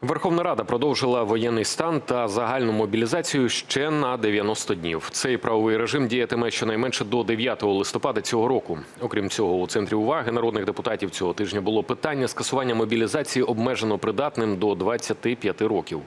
Верховна Рада продовжила воєнний стан та загальну мобілізацію ще на 90 днів. Цей правовий режим діятиме щонайменше до 9 листопада цього року. Окрім цього, у центрі уваги народних депутатів цього тижня було питання скасування мобілізації обмежено придатним до 25 років.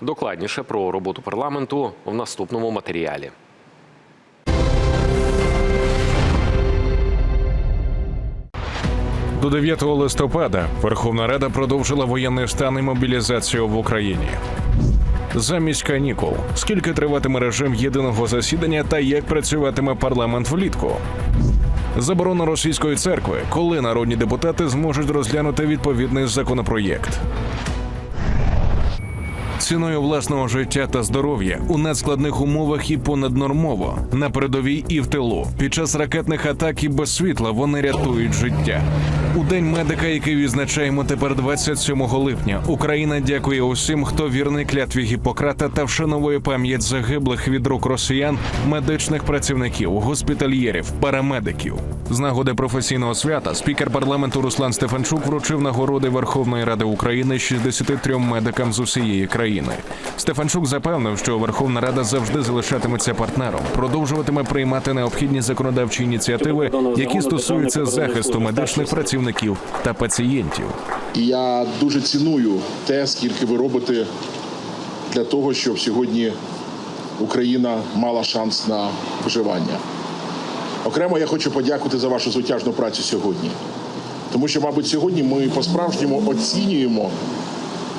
Докладніше про роботу парламенту в наступному матеріалі. До 9 листопада Верховна Рада продовжила воєнний стан і мобілізацію в Україні. Замість канікул, скільки триватиме режим єдиного засідання та як працюватиме парламент влітку. Заборона російської церкви, коли народні депутати зможуть розглянути відповідний законопроєкт. Ціною власного життя та здоров'я у надскладних умовах і понаднормово на передовій і в тилу. Під час ракетних атак і без світла вони рятують життя. У день медика, який відзначаємо тепер 27 липня, Україна дякує усім, хто вірний клятві Гіппократа та вшановує пам'ять загиблих від рук росіян, медичних працівників, госпітальєрів, парамедиків. З нагоди професійного свята спікер парламенту Руслан Стефанчук вручив нагороди Верховної Ради України 63 медикам з усієї країни. Стефанчук запевнив, що Верховна Рада завжди залишатиметься партнером, продовжуватиме приймати необхідні законодавчі ініціативи, які стосуються захисту медичних працівників та пацієнтів. Я дуже ціную те, скільки ви робите для того, щоб сьогодні Україна мала шанс на виживання. Окремо я хочу подякувати за вашу звитяжну працю сьогодні. Тому що, мабуть, сьогодні ми по-справжньому оцінюємо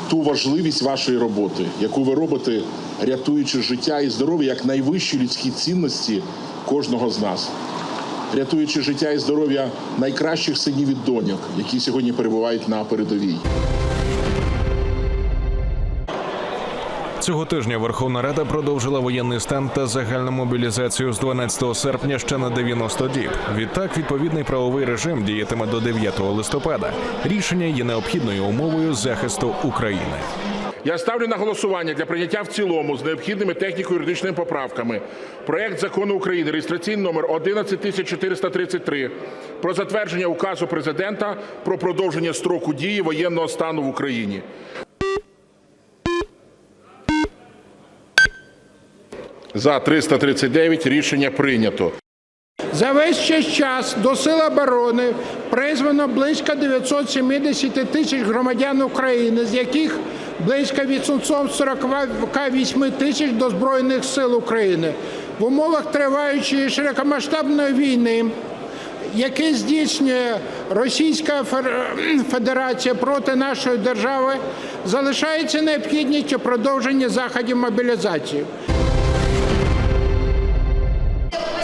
ту важливість вашої роботи, яку ви робите, рятуючи життя і здоров'я як найвищі людські цінності кожного з нас, рятуючи життя і здоров'я найкращих синів і доньок, які сьогодні перебувають на передовій. Цього тижня Верховна Рада продовжила воєнний стан та загальну мобілізацію з 12 серпня ще на 90 діб. Відтак, відповідний правовий режим діятиме до 9 листопада. Рішення є необхідною умовою захисту України. Я ставлю на голосування для прийняття в цілому з необхідними техніко-юридичними поправками проект закону України реєстраційний номер 11433 про затвердження указу президента про продовження строку дії воєнного стану в Україні. За 339 рішення прийнято. За весь цей час до Сил оборони призвано близько 970 тисяч громадян України, з яких близько 848 тисяч до Збройних сил України. В умовах триваючої широкомасштабної війни, яке здійснює Російська Федерація проти нашої держави, залишається необхідність у продовженні заходів мобілізації.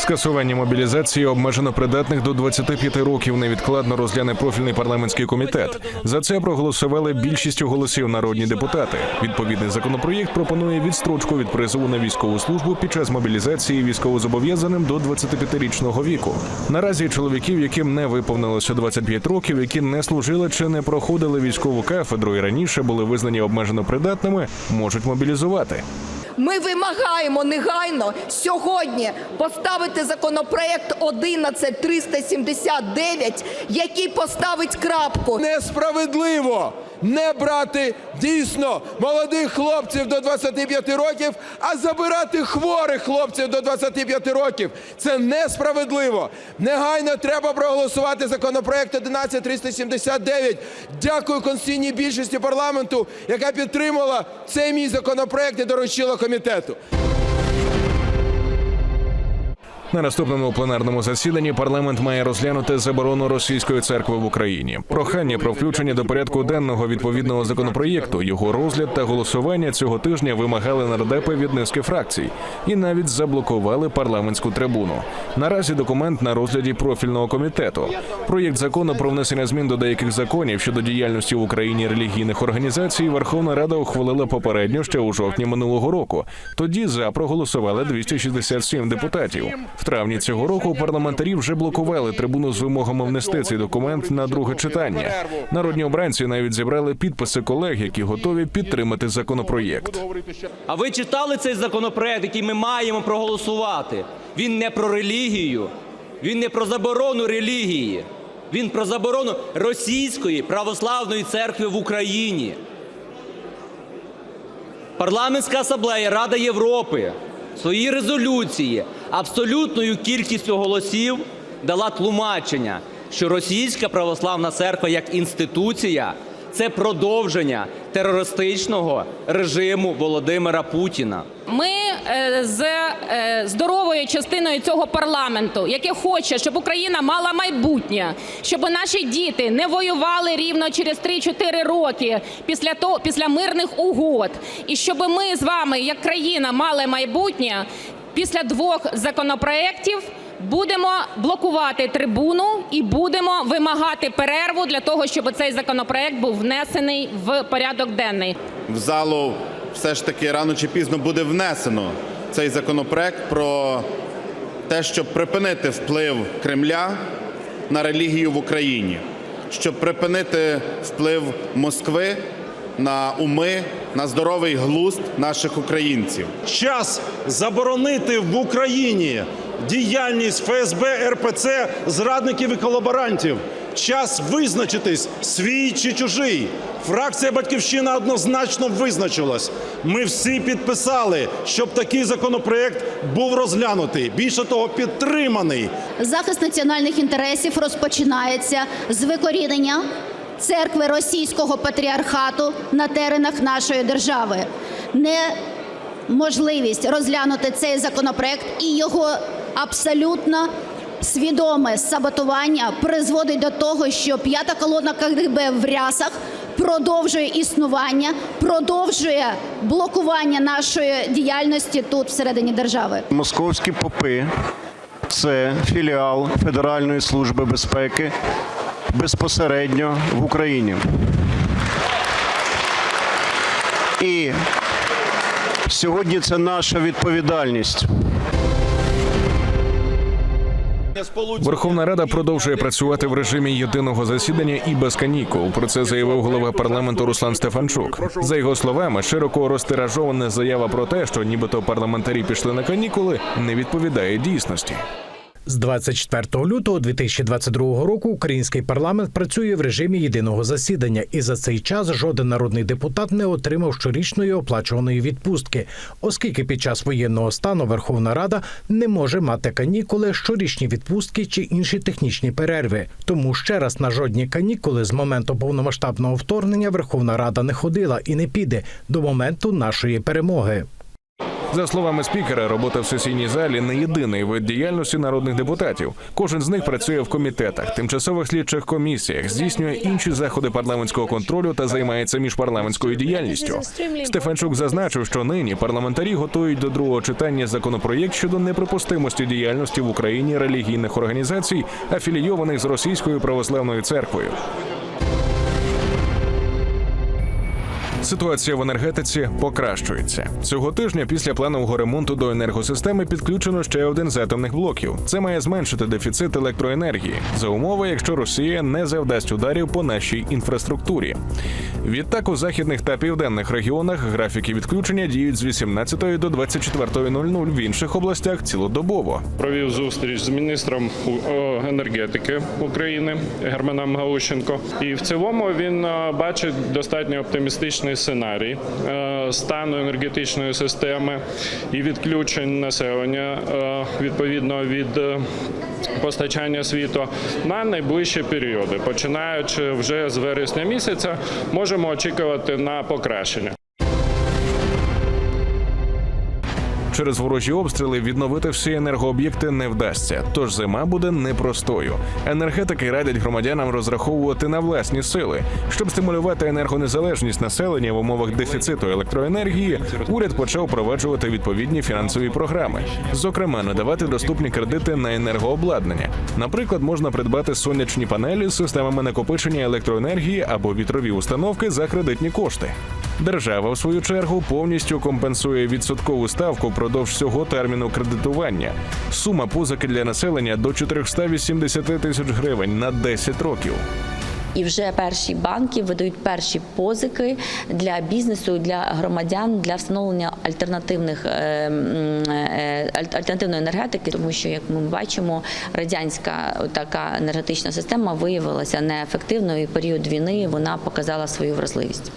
Скасування мобілізації обмежено придатних до 25 років невідкладно розгляне профільний парламентський комітет. За це проголосували більшістю голосів народні депутати. Відповідний законопроєкт пропонує відстрочку від призову на військову службу під час мобілізації військовозобов'язаним до 25-річного віку. Наразі чоловіків, яким не виповнилося 25 років, які не служили чи не проходили військову кафедру і раніше були визнані обмежено придатними, можуть мобілізувати. Ми вимагаємо негайно сьогодні поставити законопроект 11379, який поставить крапку. несправедливо не брати дійсно молодих хлопців до 25 років, а забирати хворих хлопців до 25 років. Це несправедливо. Негайно треба проголосувати законопроект 11379. Дякую конституційній більшості парламенту, яка підтримала цей мій законопроект і доручила комітету. На наступному пленарному засіданні парламент має розглянути заборону російської церкви в Україні. Прохання про включення до порядку денного відповідного законопроєкту, його розгляд та голосування цього тижня вимагали нардепи від низки фракцій і навіть заблокували парламентську трибуну. Наразі документ на розгляді профільного комітету. Проєкт закону про внесення змін до деяких законів щодо діяльності в Україні релігійних організацій Верховна Рада ухвалила попередньо ще у жовтні минулого року. Тоді за проголосували 267 депутатів. В травні цього року парламентарі вже блокували трибуну з вимогами внести цей документ на друге читання. Народні обранці навіть зібрали підписи колег, які готові підтримати законопроєкт. А ви читали цей законопроект, який ми маємо проголосувати? Він не про релігію, він не про заборону релігії, він про заборону російської православної церкви в Україні. Парламентська асамблея Рада Європи в своїй резолюції абсолютною кількістю голосів дала тлумачення, що Російська православна церква як інституція це продовження терористичного режиму Володимира Путіна. Ми е, з е, здоровою частиною цього парламенту, яке хоче, щоб Україна мала майбутнє, щоб наші діти не воювали рівно через 3-4 роки після того, після мирних угод, і щоб ми з вами, як країна, мали майбутнє після двох законопроєктів. Будемо блокувати трибуну і будемо вимагати перерву для того, щоб цей законопроект був внесений в порядок денний. в залу все ж таки рано чи пізно буде внесено цей законопроект про те, щоб припинити вплив Кремля на релігію в Україні, щоб припинити вплив Москви на уми, на здоровий глузд наших українців. час заборонити в Україні діяльність ФСБ, РПЦ, зрадників і колаборантів. Час визначитись, свій чи чужий. Фракція Батьківщина однозначно визначилась. Ми всі підписали, щоб такий законопроект був розглянутий. Більше того, підтриманий. Захист національних інтересів розпочинається з викорінення церкви російського патріархату на теренах нашої держави. Неможливість розглянути цей законопроект і його абсолютно свідоме саботування призводить до того, що п'ята колона КГБ в рясах продовжує існування, продовжує блокування нашої діяльності тут всередині держави. Московські попи це філіал Федеральної служби безпеки безпосередньо в Україні. І сьогодні це наша відповідальність. Верховна Рада продовжує працювати в режимі єдиного засідання і без канікул. Про це заявив голова парламенту Руслан Стефанчук. За його словами, широко розтиражована заява про те, що нібито парламентарі пішли на канікули, не відповідає дійсності. З 24 лютого 2022 року український парламент працює в режимі єдиного засідання, і за цей час жоден народний депутат не отримав щорічної оплачуваної відпустки, оскільки під час воєнного стану Верховна Рада не може мати канікули, щорічні відпустки чи інші технічні перерви. Тому ще раз на жодні канікули з моменту повномасштабного вторгнення Верховна Рада не ходила і не піде до моменту нашої перемоги. За словами спікера, робота в сесійній залі не єдиний вид діяльності народних депутатів. Кожен з них працює в комітетах, тимчасових слідчих комісіях, здійснює інші заходи парламентського контролю та займається міжпарламентською діяльністю. Стефанчук зазначив, що нині парламентарі готують до другого читання законопроєкт щодо неприпустимості діяльності в Україні релігійних організацій, афілійованих з російською православною церквою. Ситуація в енергетиці покращується цього тижня. Після планового ремонту до енергосистеми підключено ще один з атомних блоків. Це має зменшити дефіцит електроенергії за умови, якщо Росія не завдасть ударів по нашій інфраструктурі. Відтак у західних та південних регіонах графіки відключення діють з 18 до 24.00, в інших областях цілодобово. Провів зустріч з міністром енергетики України Германом Галущенко. І в цілому він е, бачить достатньо оптимістичний сценарій е, стану енергетичної системи і відключень населення е, відповідно від постачання світу на найближчі періоди. Починаючи вже з вересня місяця, можемо очікувати на покращення. Через ворожі обстріли відновити всі енергооб'єкти не вдасться, тож зима буде непростою. Енергетики радять громадянам розраховувати на власні сили, щоб стимулювати енергонезалежність населення в умовах дефіциту електроенергії. Уряд почав впроваджувати відповідні фінансові програми, зокрема, надавати доступні кредити на енергообладнання. Наприклад, можна придбати сонячні панелі з системами накопичення електроенергії або вітрові установки за кредитні кошти. Держава, в свою чергу, повністю компенсує відсоткову ставку впродовж всього терміну кредитування. Сума позики для населення до 480 тисяч гривень на 10 років. І вже перші банки видають перші позики для бізнесу, для громадян для встановлення альтернативних е, е, аль- альтернативної енергетики, тому що як ми бачимо, радянська така енергетична система виявилася неефективною. і період війни вона показала свою вразливість.